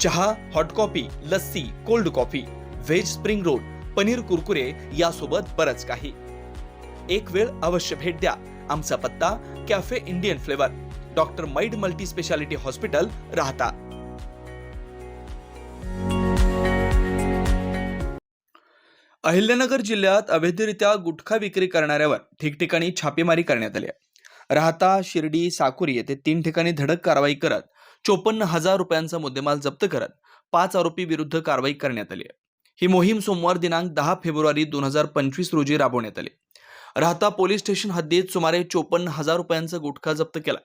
चहा hot coffee lassi cold coffee veg spring roll paneer Kurkure यासोबत बरंच काही. एक वेळ अवश्य भेट द्या. आमचा पत्ता कॅफे इंडियन फ्लेवर डॉक्टर मैड multi speciality hospital Rahata. Ahilyanagar जिल्ह्यात अवैधरित्या गुटखा विक्री करणाऱ्यावर ठिकठिकाणी छापेमारी करण्यात आली राहता शिर्डी साकुरी येथे तीन ठिकाणी धडक कारवाई करत चोपन्न हजार रुपयांचा मुद्देमाल जप्त करत पाच आरोपी विरुद्ध कारवाई करण्यात आली ही मोहीम सोमवार दिनांक दहा फेब्रुवारी दोन हजार पंचवीस रोजी राबवण्यात आली. राहता पोलीस स्टेशन हद्दीत सुमारे चोपन्न हजार रुपयांचा गुटखा जप्त केला.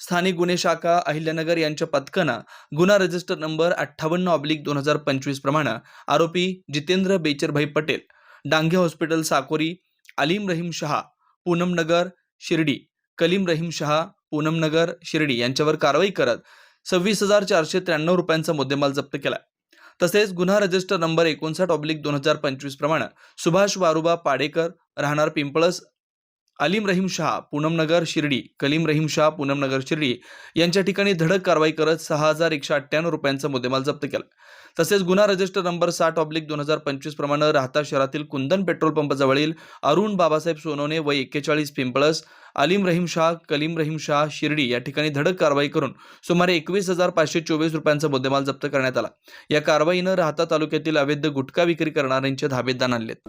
स्थानिक गुन्हे शाखा अहिल्यानगर यांच्या पथकानं गुन्हा रजिस्टर नंबर अठ्ठावन्न ऑब्लिक दोन हजार पंचवीस प्रमाणे आरोपी जितेंद्र बेचरभाई पटेल डांगे हॉस्पिटल साकोरी अलीम रहीम शहा पूनमनगर शिर्डी कलीम रहीम शहा पूनमनगर शिर्डी यांच्यावर कारवाई करत सव्वीस हजार चारशे त्र्याण्णव रुपयांचा मुद्देमाल जप्त केला तसेच गुन्हा रजिस्टर नंबर एकोणसाठ ऑब्लिक दोन हजार पंचवीस प्रमाणे सुभाष वारुबा पाडेकर राहणार पिंपळस अलीम रहीम शहा पूनमनगर शिर्डी कलीम रहीम शहा पूनमनगर शिर्डी यांच्या ठिकाणी धडक कारवाई करत सहा हजार एकशे अठ्ठ्याण्णव रुपयांचा मुद्देमाल जप्त केला. तसेच गुन्हा रजिस्टर नंबर साठ ऑब्लिक दोन हजार पंचवीस प्रमाणे राहता शहरातील कुंदन पेट्रोल पंपाजवळील अरुण बाबासाहेब सोनवणे व एक्केचाळीस पिंपळस अलीम रहीम शाह कलीम रहीम शाह शिर्डी या ठिकाणी धडक कारवाई करून सुमारे एकवीस हजार पाचशे चोवीस रुपयांचा मुद्देमाल जप्त करण्यात आला. या कारवाईनं राहता तालुक्यातील अवैध गुटखा विक्री करणाऱ्यांचे धाबेदान आणलेत.